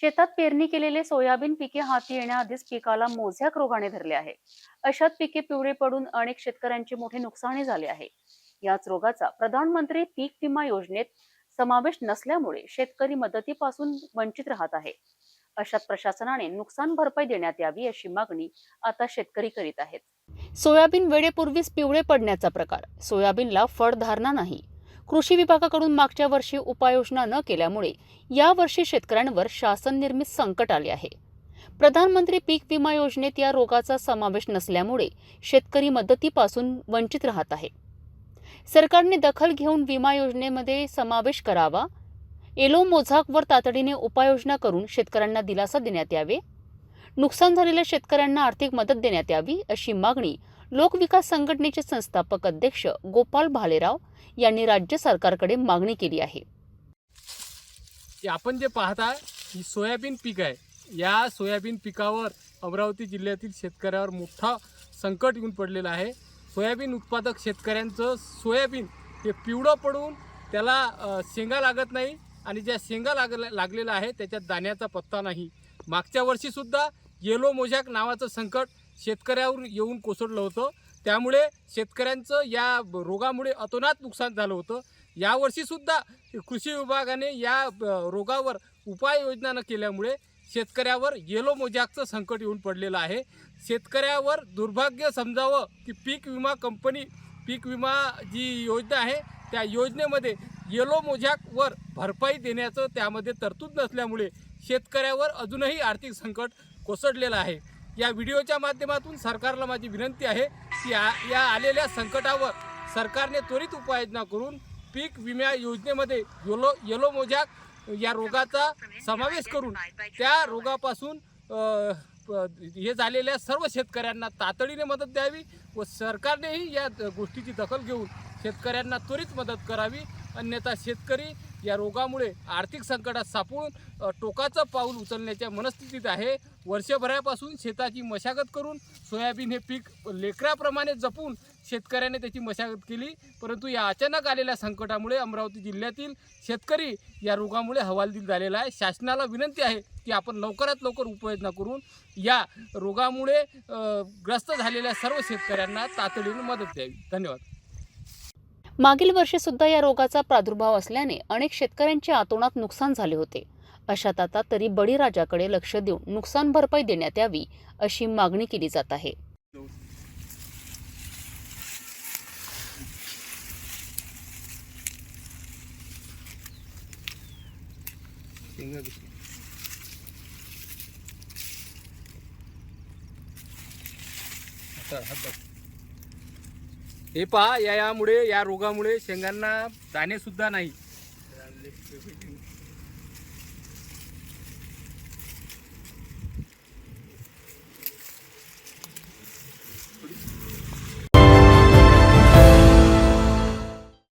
शेतात पेरणी केलेले सोयाबीन पिके हाती येण्याआधीच पिकाला मोज्याक रोगाने धरले आहे. अशात पिके पिवळे पडून अनेक शेतकऱ्यांचे मोठे नुकसाने झाले आहे. याच रोगाचा प्रधानमंत्री पीक विमा योजनेत समावेश नसल्यामुळे शेतकरी मदतीपासून वंचित राहत आहे. अशात प्रशासनाने नुकसान भरपाई देण्यात यावी अशी मागणी आता शेतकरी करीत आहेत. सोयाबीन वेळेपूर्वीच पिवळे पडण्याचा प्रकार. सोयाबीनला फळधारणा नाही. कृषी विभागाकडून मागच्या वर्षी उपाययोजना न केल्यामुळे यावर्षी शेतकऱ्यांवर शासन निर्मित संकट आले आहे. प्रधानमंत्री पीक विमा योजनेत या रोगाचा समावेश नसल्यामुळे शेतकरी मदतीपासून वंचित राहत आहे. सरकारने दखल घेऊन विमा योजनेमध्ये समावेश करावा एलो मोझाकवर तातडीने उपाययोजना करून शेतकऱ्यांना दिलासा देण्यात यावे नुकसान झालेल्या शेतकऱ्यांना आर्थिक मदत देण्यात यावी अशी मागणी लोकविकास संघटनेचे संस्थापक अध्यक्ष गोपाल भालेराव यांनी राज्य सरकारकडे मागणी केली आहे. आपण जे पाहता ही सोयाबीन पीक आहे. या सोयाबीन पिकावर अमरावती जिल्ह्यातील शेतकऱ्यावर मोठा संकट येऊन पडलेलं आहे. सोयाबीन उत्पादक शेतकऱ्यांचं सोयाबीन हे पिवळं पडून त्याला शेंगा लागत नाही आणि ज्या शेंगा लाग लागलेल्या आहे त्याच्यात दाण्याचा पत्ता नाही. मागच्या वर्षीसुद्धा येलो मोजॅक नावाचं संकट शेतकऱ्यावर येऊन कोसळलं होतं. त्यामुळे शेतकऱ्यांचं या रोगामुळे अतोनात नुकसान झालं होतं. यावर्षीसुद्धा कृषी विभागाने या रोगावर उपाययोजना न केल्यामुळे शेतकऱ्यावर येलो मोजॅकचं संकट येऊन पडलेलं आहे. शेतकऱ्यावर दुर्भाग्य समजावं की पीक विमा कंपनी पीक विमा जी योजना आहे त्या योजनेमध्ये येलो मोजॅकवर भरपाई देण्याचं त्यामध्ये तरतूद नसल्यामुळे शेतकऱ्यावर अजूनही आर्थिक संकट कोसळलेलं आहे. या व्हिडिओच्या माध्यमातून सरकारला माझी विनंती आहे की या या आलेल्या संकटावर सरकारने त्वरित उपाययोजना करून पीक विमा योजनेमध्ये येलो येलो मोजॅक या रोगाचा समावेश करून त्या रोगापासून प- हे झालेल्या सर्व शेतकऱ्यांना तातडीने मदत द्यावी व सरकारनेही या द- गोष्टीची दखल घेऊन शेतकऱ्यांना त्वरित मदत करावी. अन्यथा शेतकरी या रोगामुळे आर्थिक संकटात सापडून टोकाचं पाऊल उचलण्याच्या मनस्थितीत आहे. वर्षभरापासून शेताची मशागत करून सोयाबीन हे पीक लेकराप्रमाणे जपून शेतकऱ्याने त्याची मशागत केली. परंतु या अचानक आलेल्या संकटामुळे अमरावती जिल्ह्यातील शेतकरी या रोगामुळे हवालदिल झालेला आहे. शासनाला विनंती आहे की आपण लवकरात लवकर उपाययोजना करून या रोगामुळे ग्रस्त झालेल्या सर्व शेतकऱ्यांना तातडीने मदत द्यावी. धन्यवाद. मागील वर्षी सुद्धा या रोगाचा प्रादुर्भाव असल्याने अनेक शेतकऱ्यांचे आतोनात नुकसान झाले होते. अशात आता तरी बळीराजाकडे लक्ष देऊन नुकसान भरपाई देण्यात यावी अशी मागणी केली जात आहे. हे पहा या यामुळे या रोगामुळे शेंगांना दाणेसुद्धा नाही.